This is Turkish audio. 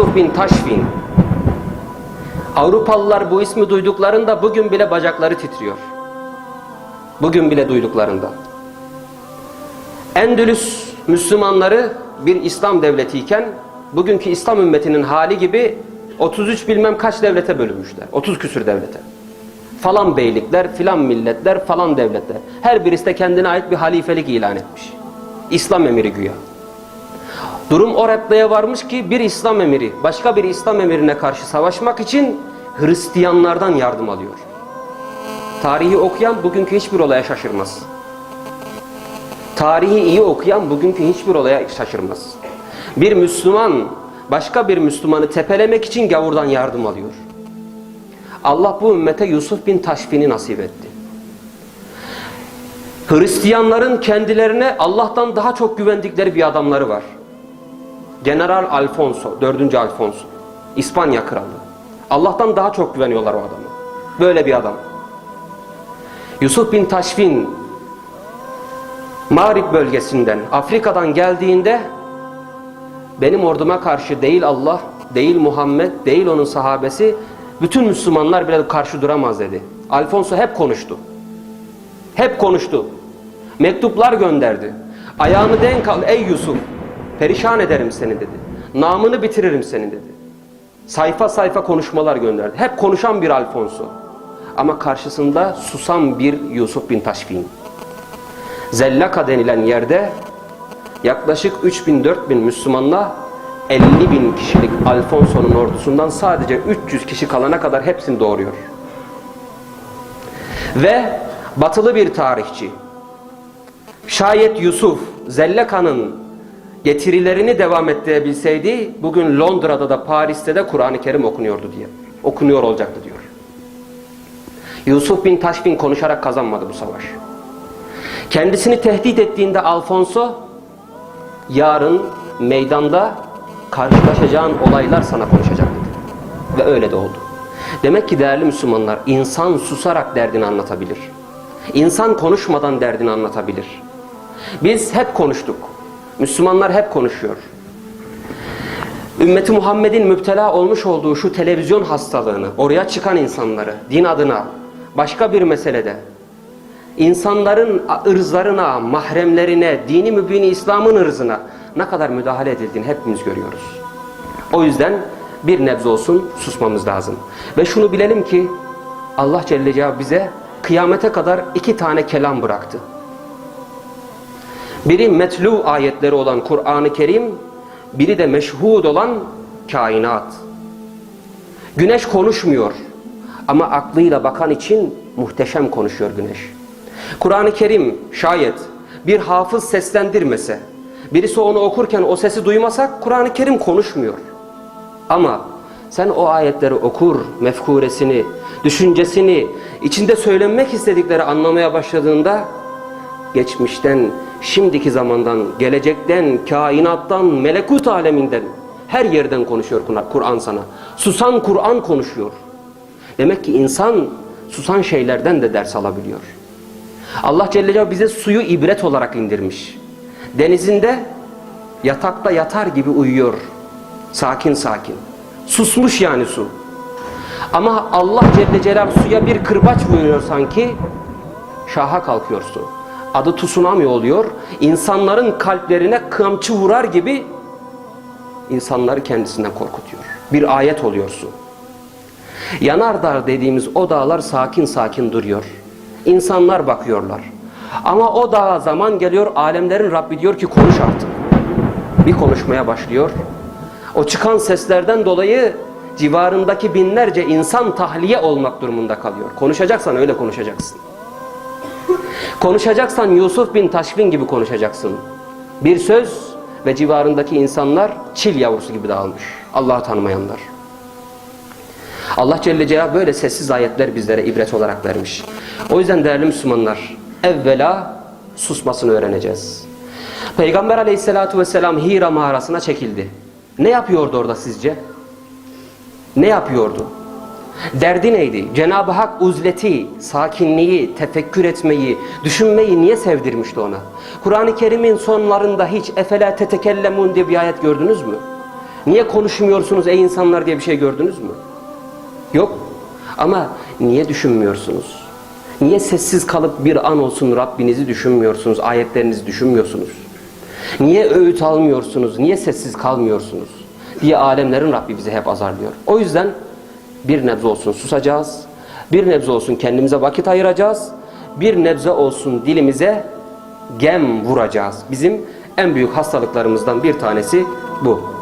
Yusuf bin Taşfin. Avrupalılar bu ismi duyduklarında bugün bile bacakları titriyor. Bugün bile duyduklarında. Endülüs Müslümanları bir İslam devletiyken bugünkü İslam ümmetinin hali gibi 33 bilmem kaç devlete bölünmüşler. 30 küsür devlete. Falan beylikler, filan milletler, falan devletler. Her birisi de kendine ait bir halifelik ilan etmiş. İslam emiri güya. Durum o raddeye varmış ki bir İslam emiri başka bir İslam emirine karşı savaşmak için Hristiyanlardan yardım alıyor. Tarihi okuyan bugünkü hiçbir olaya şaşırmaz. Tarihi iyi okuyan bugünkü hiçbir olaya şaşırmaz. Bir Müslüman başka bir Müslümanı tepelemek için gavurdan yardım alıyor. Allah bu ümmete Yusuf bin Taşfin'i nasip etti. Hristiyanların kendilerine Allah'tan daha çok güvendikleri bir adamları var. General Alfonso, 4. Alfonso. İspanya kralı. Allah'tan daha çok güveniyorlar o adamı. Böyle bir adam. Yusuf bin Taşfin Mağrib bölgesinden, Afrika'dan geldiğinde benim orduma karşı değil Allah, değil Muhammed, değil onun sahabesi, bütün Müslümanlar bile karşı duramaz dedi. Alfonso hep konuştu. Hep konuştu. Mektuplar gönderdi. Ayağını denk al ey Yusuf. Perişan ederim seni dedi. Namını bitiririm seni dedi. Sayfa sayfa konuşmalar gönderdi. Hep konuşan bir Alfonso. Ama karşısında susan bir Yusuf bin Taşfin. Zellaka denilen yerde yaklaşık 3000-4000 Müslümanla 50 bin kişilik Alfonso'nun ordusundan sadece 300 kişi kalana kadar hepsini doğuruyor. Ve batılı bir tarihçi şayet Yusuf Zellaka'nın getirilerini devam ettirebilseydi bugün Londra'da da Paris'te de Kur'an-ı Kerim okunuyordu diye. Okunuyor olacaktı diyor. Yusuf bin Taşfin konuşarak kazanmadı bu savaş. Kendisini tehdit ettiğinde Alfonso yarın meydanda karşılaşacağın olaylar sana konuşacak dedi. Ve öyle de oldu. Demek ki değerli Müslümanlar insan susarak derdini anlatabilir. İnsan konuşmadan derdini anlatabilir. Biz hep konuştuk. Müslümanlar hep konuşuyor. Ümmeti Muhammed'in müptela olmuş olduğu şu televizyon hastalığını, oraya çıkan insanları, din adına, başka bir meselede, insanların ırzlarına, mahremlerine, dini mübini İslam'ın ırzına ne kadar müdahale edildiğini hepimiz görüyoruz. O yüzden bir nebze olsun susmamız lazım. Ve şunu bilelim ki Allah Celle Celaluhu bize kıyamete kadar iki tane kelam bıraktı. Biri metlu ayetleri olan Kur'an-ı Kerim, biri de meşhud olan kainat. Güneş konuşmuyor ama aklıyla bakan için muhteşem konuşuyor güneş. Kur'an-ı Kerim şayet bir hafız seslendirmese, birisi onu okurken o sesi duymasak Kur'an-ı Kerim konuşmuyor. Ama sen o ayetleri okur, mefkuresini, düşüncesini, içinde söylenmek istedikleri anlamaya başladığında geçmişten, şimdiki zamandan, gelecekten, kainattan, melekut aleminden her yerden konuşuyor Kur'an sana. Susan Kur'an konuşuyor. Demek ki insan susan şeylerden de ders alabiliyor. Allah Celle Celaluhu bize suyu ibret olarak indirmiş. Denizinde yatakta yatar gibi uyuyor. Sakin sakin. Susmuş yani su. Ama Allah Celle Celaluhu suya bir kırbaç vuruyor sanki. Şaha kalkıyor su. Adı tsunami oluyor. İnsanların kalplerine kamçı vurar gibi insanları kendisinden korkutuyor. Bir ayet oluyor su. Yanardağ dediğimiz o dağlar sakin sakin duruyor. İnsanlar bakıyorlar. Ama o dağa zaman geliyor alemlerin Rabbi diyor ki konuş artık. Bir konuşmaya başlıyor. O çıkan seslerden dolayı civarındaki binlerce insan tahliye olmak durumunda kalıyor. Konuşacaksan öyle konuşacaksın. Konuşacaksan Yusuf bin Taşfin gibi konuşacaksın. Bir söz ve civarındaki insanlar çil yavrusu gibi dağılmış. Allah'ı tanımayanlar. Allah Celle Celaluhu böyle sessiz ayetler bizlere ibret olarak vermiş. O yüzden değerli Müslümanlar evvela susmasını öğreneceğiz. Peygamber aleyhissalatu vesselam Hira mağarasına çekildi. Ne yapıyordu orada sizce? Ne yapıyordu? Derdi neydi? Cenab-ı Hak uzleti, sakinliği, tefekkür etmeyi, düşünmeyi niye sevdirmişti ona? Kur'an-ı Kerim'in sonlarında hiç efela tetekellemun diye bir ayet gördünüz mü? Niye konuşmuyorsunuz ey insanlar diye bir şey gördünüz mü? Yok. Ama niye düşünmüyorsunuz? Niye sessiz kalıp bir an olsun Rabbinizi düşünmüyorsunuz, ayetlerinizi düşünmüyorsunuz? Niye öğüt almıyorsunuz, niye sessiz kalmıyorsunuz? diye alemlerin Rabbi bizi hep azarlıyor. O yüzden bir nebze olsun susacağız, bir nebze olsun kendimize vakit ayıracağız, bir nebze olsun dilimize gem vuracağız. Bizim en büyük hastalıklarımızdan bir tanesi bu.